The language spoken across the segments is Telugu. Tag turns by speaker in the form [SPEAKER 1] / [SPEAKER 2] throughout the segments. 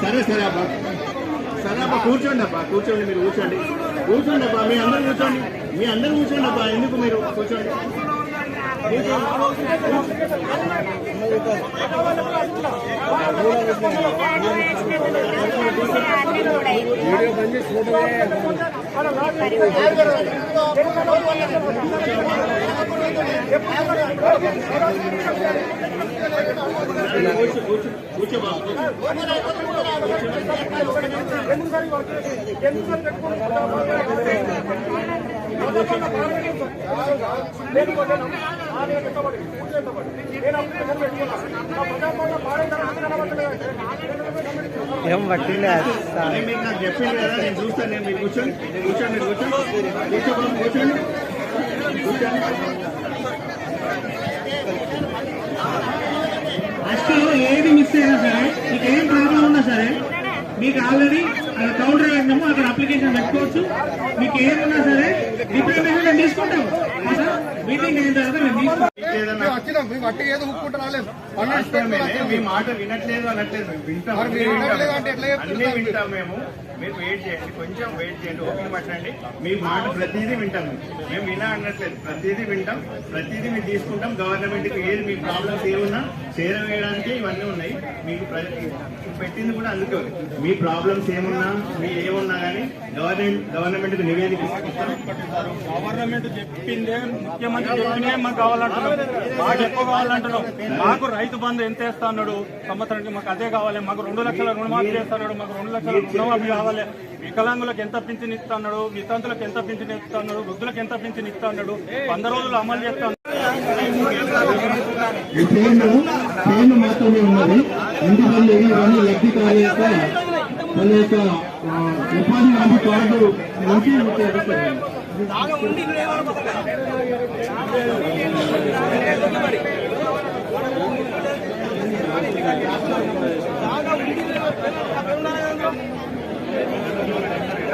[SPEAKER 1] సరే సరే అబ్బా. సరే అబ్బా కూర్చోండి అబ్బా కూర్చోండి మీరు కూర్చోండి. కూర్చోండి అబ్బా మీ అందరు కూర్చోండి. మీ అందరు కూర్చోండి అబ్బా ఎందుకు మీరు కూర్చోండి?
[SPEAKER 2] నేను బంద్ పెట్టుకున్నాను ఫోటో
[SPEAKER 1] కూర్చో కూర్చో కూర్చో నిలబడలేదు
[SPEAKER 3] ఏం
[SPEAKER 1] పట్టింది నాకు చెప్పింది కదా నేను చూస్తాను నేను మీరు కూర్చోండి కూర్చోండి మీరు కూర్చోండి
[SPEAKER 4] ఫస్ట్ ఏది మిస్ అయినా సరే మీకు ఏం ప్రాబ్లం ఉన్నా సరే మీకు ఆల్రెడీ కౌంటర్ వేసినాము అక్కడ అప్లికేషన్ పెట్టుకోవచ్చు. మీకు ఏమున్నా సరే రిప్రజెంటేషన్ మేము తీసుకుంటాము సార్ మీటింగ్ అయిన తర్వాత మేము తీసుకుంటాం
[SPEAKER 1] ఏదన్నా
[SPEAKER 2] వచ్చినాం మేము అట్టి ఏదో రాలేదు.
[SPEAKER 1] మీ మాట వినట్లేదు అనట్లేదు మేము వింటాం.
[SPEAKER 2] మరి మీరు వినట్లేదు అంటే ఎట్లా చెప్తారు
[SPEAKER 1] అన్నీ
[SPEAKER 2] సార్ మీరు?
[SPEAKER 1] వింటాం మేము. మీరు వెయిట్ చేయండి కొంచెం వెయిట్ చేయండి ఓపిక పట్టండి. మీ మాట ప్రతిదీ వింటాం మేము. వినా అనట్లేదు. ప్రతిదీ వింటాం ప్రతిదీ మేము తీసుకుంటాం. గవర్నమెంట్కి ఏది మీ ప్రాబ్లమ్స్ ఏమున్నా చేరవేయడానికి ఇవన్నీ ఉన్నాయి. మీకు పెట్టింది కూడా అందుకే మీ ప్రాబ్లమ్స్ ఏమున్నా మీ ఏమున్నా కానీ గవర్నమెంట్ గవర్నమెంట్కి నివేదిక
[SPEAKER 5] గవర్నమెంట్ చెప్పిందే ముఖ్యమంత్రి చెప్పిందే మాకు కావాలంటున్నాం. మాకు ఎక్కువ కావాలంటున్నాం. మాకు రైతు బంధు ఎంత వేస్తా అన్నాడు? సంవత్సరానికి మాకు అదే కావాలి. మాకు రెండు లక్షల రుణమాఫీ చేస్తున్నాడు మాకు రెండు లక్షల రుణమాఫీ కావాలి. వికలాంగులకు ఎంత పింఛన్ ఇస్తా అన్నాడు వితంతులకు ఎంత పింఛన్ ఇస్తా అన్నాడు వృద్ధులకు ఎంత పింఛన్ ఇస్తా అన్నాడు వంద రోజులు అమలు చేస్తా
[SPEAKER 6] మాత్రమే ఉన్నది. ఎందుకంటే ఇవన్నీ వాళ్ళ యొక్క ఉపాధి హామీ కార్డు నుంచి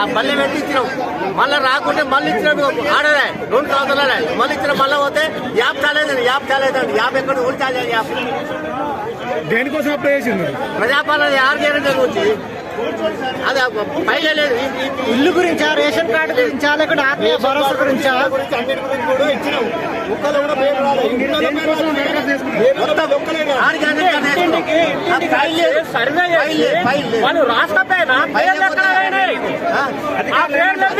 [SPEAKER 7] ఆ మళ్ళీ పెట్టించినాం మళ్ళీ రాకుంటే మళ్ళీ ఇచ్చినాడు ఆడలే రెండు సంవత్సరాలే. మళ్ళీ ఇచ్చిన మళ్ళీ పోతే యాప్ చాలేదండి యాప్ చాలేదండి యాప్ ఎక్కడ ఊరి చాలేదు యాప్?
[SPEAKER 2] దేనికోసం అప్లై చేసింది
[SPEAKER 7] ప్రజాపాలన ఆరు గ్యారెంటీ వచ్చి అది పైగా లేదు.
[SPEAKER 3] ఇల్లు గురించా? రేషన్ కార్డు గురించా? లేకుంటే ఆత్మీయ భరోసా గురించా?
[SPEAKER 7] అన్నిటి గురించి కూడా